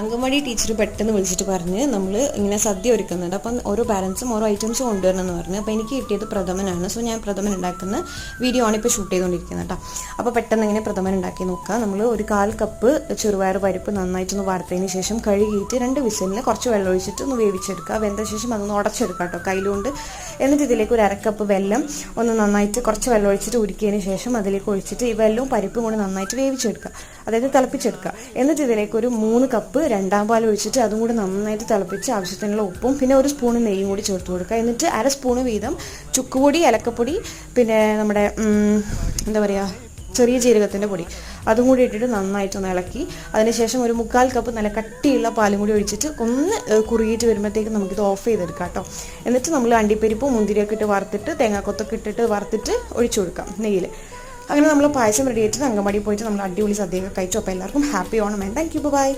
Anganwadi teacher പെട്ടെന്ന് വിളിച്ചിട്ട് പറഞ്ഞ് നമ്മൾ ഇങ്ങനെ സദ്യ ഒരുക്കുന്നുണ്ട്. അപ്പം ഓരോ പാരൻസും ഓരോ ഐറ്റംസ് കൊണ്ടുവരണം എന്ന് പറഞ്ഞു അപ്പോൾ എനിക്ക് കിട്ടിയത് പ്രഥമനാണ്. സോ ഞാൻ പ്രഥമൻ ഉണ്ടാക്കുന്ന വീഡിയോ ആണ് ഇപ്പോൾ ഷൂട്ട് ചെയ്തുകൊണ്ടിരിക്കുന്നത് കേട്ടോ. അപ്പോൾ പെട്ടെന്ന് ഇങ്ങനെ പ്രഥമൻ ഉണ്ടാക്കി നോക്കാം നമ്മൾ ഒരു കാൽ കപ്പ് ചെറുപയർ പരിപ്പ് നന്നായിട്ടൊന്ന് വാർത്തതിന് ശേഷം കഴുകിയിട്ട് രണ്ട് വിസലിന് കുറച്ച് വെള്ളം ഒഴിച്ചിട്ട് ഒന്ന് വേവിച്ചെടുക്കുക. വെന്ത ശേഷം അതൊന്ന് ഉടച്ചെടുക്കുക കേട്ടോ. കയ്യിലുകൊണ്ട് എന്നിട്ട് ഇതിലേക്ക് ഒരു അരക്കപ്പ് വെല്ലം ഒന്ന് നന്നായിട്ട് കുറച്ച് വെള്ളം ഒഴിച്ചിട്ട് ഉരുക്കിയതിന് ശേഷം അതിലേക്ക് ഒഴിച്ചിട്ട് ഈ വെല്ലവും പരിപ്പും കൂടി നന്നായിട്ട് വേവിച്ചെടുക്കുക. അതായത് തിളപ്പിച്ചെടുക്കുക. എന്നിട്ട് ഇതിലേക്ക് ഒരു മൂന്ന് കപ്പ് രണ്ടാം പാൽ ഒഴിച്ചിട്ട് അതും കൂടി നന്നായിട്ട് തിളപ്പിച്ച് ആവശ്യത്തിനുള്ള ഉപ്പും പിന്നെ ഒരു സ്പൂൺ നെയ്യും കൂടി ചേർത്ത് കൊടുക്കുക. എന്നിട്ട് അര സ്പൂണ് വീതം ചുക്കുപൊടി ഏലക്കപ്പൊടി പിന്നെ നമ്മുടെ എന്താ പറയുക ചെറിയ ജീരകത്തിന്റെ പൊടി. അതും കൂടി ഇട്ടിട്ട് നന്നായിട്ടൊന്ന് ഇളക്കി. അതിനുശേഷം ഒരു മുക്കാൽ കപ്പ് നല്ല കട്ടിയുള്ള പാലും കൂടി ഒഴിച്ചിട്ട് ഒന്ന് കുറുകിയിട്ട് വരുമ്പോഴത്തേക്ക് നമുക്കിത് ഓഫ് ചെയ്തെടുക്കാം കേട്ടോ. എന്നിട്ട് നമ്മൾ അണ്ടിപ്പരിപ്പും മുന്തിരിയൊക്കെ ഇട്ട് വറുത്തിട്ട് തേങ്ങാക്കൊത്തൊക്കെ ഇട്ടിട്ട് വറുത്തിട്ട് ഒഴിച്ചു കൊടുക്കാം നെയ്യിൽ അങ്ങനെ നമ്മൾ പായസം റെഡി ആയിട്ട് അങ്കമാടി പോയിട്ട് നമ്മൾ അടിപൊളി സദ്യയൊക്കെ കഴിച്ചു. അപ്പോൾ എല്ലാവർക്കും happy Onam and thank you bye